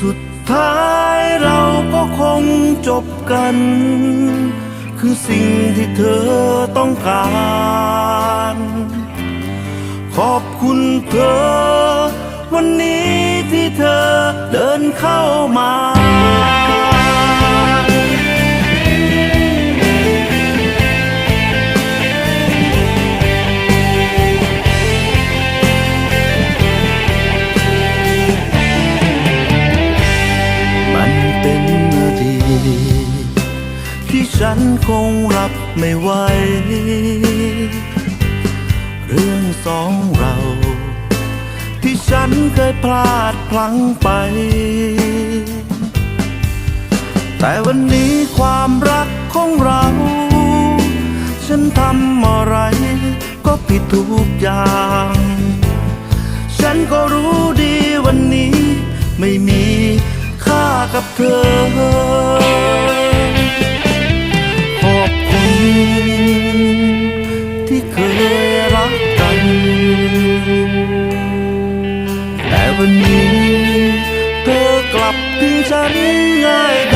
สุดท้ายเราก็คงจบกัน คือสิ่งที่เธอต้องการ ขอบคุณเธอวันนี้ ไม่ไหว เรื่องสองเรา ที่ฉันเคยพลาดพลั้งไป แต่วันนี้ความรักของเรา ฉันทำอะไรก็ผิดทุกอย่าง ฉันก็รู้ดีวันนี้ไม่มีค่ากับเธอ นนี้ เธอกลับที่ฉันง่ายด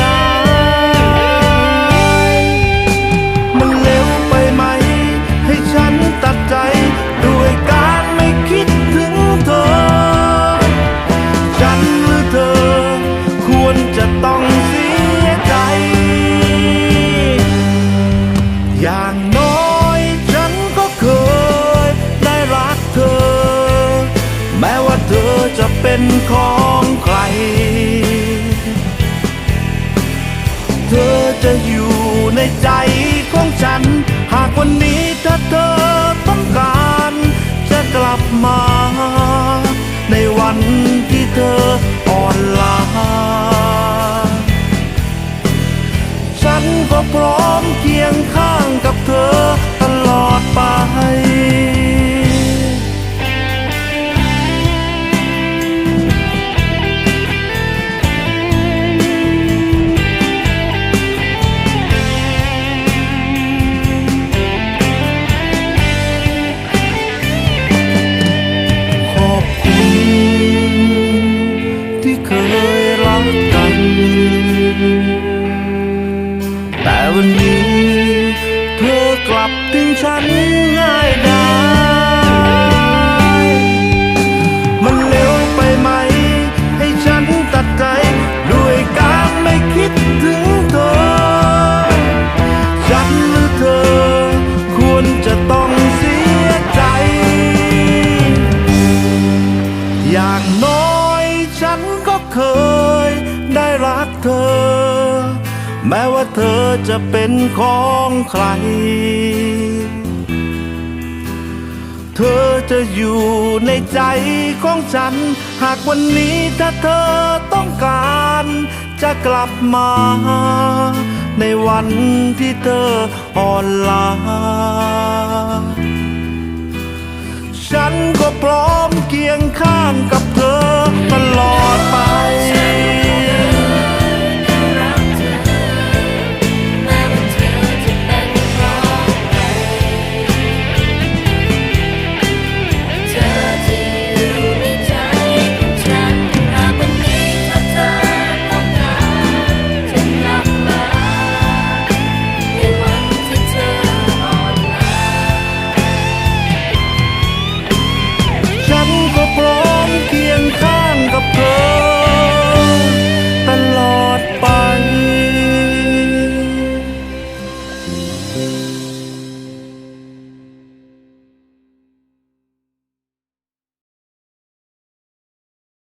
าย แม้ว่าเธอจะเป็นของใคร เธอจะอยู่ในใจของฉัน หากวันนี้ถ้าเธอต้องการ จะกลับมา ในวันที่เธออ่อนล้าฉันก็พร้อมเถึงฉันง่ายได้ แม้ว่าเธอจะเป็นของใคร เธอจะอยู่ในใจของฉัน หากวันนี้ถ้าเธอต้องการ จะกลับมา ในวันที่เธออ่อนล้าฉันก็พร้อมเคียงข้างกับเธอตลอด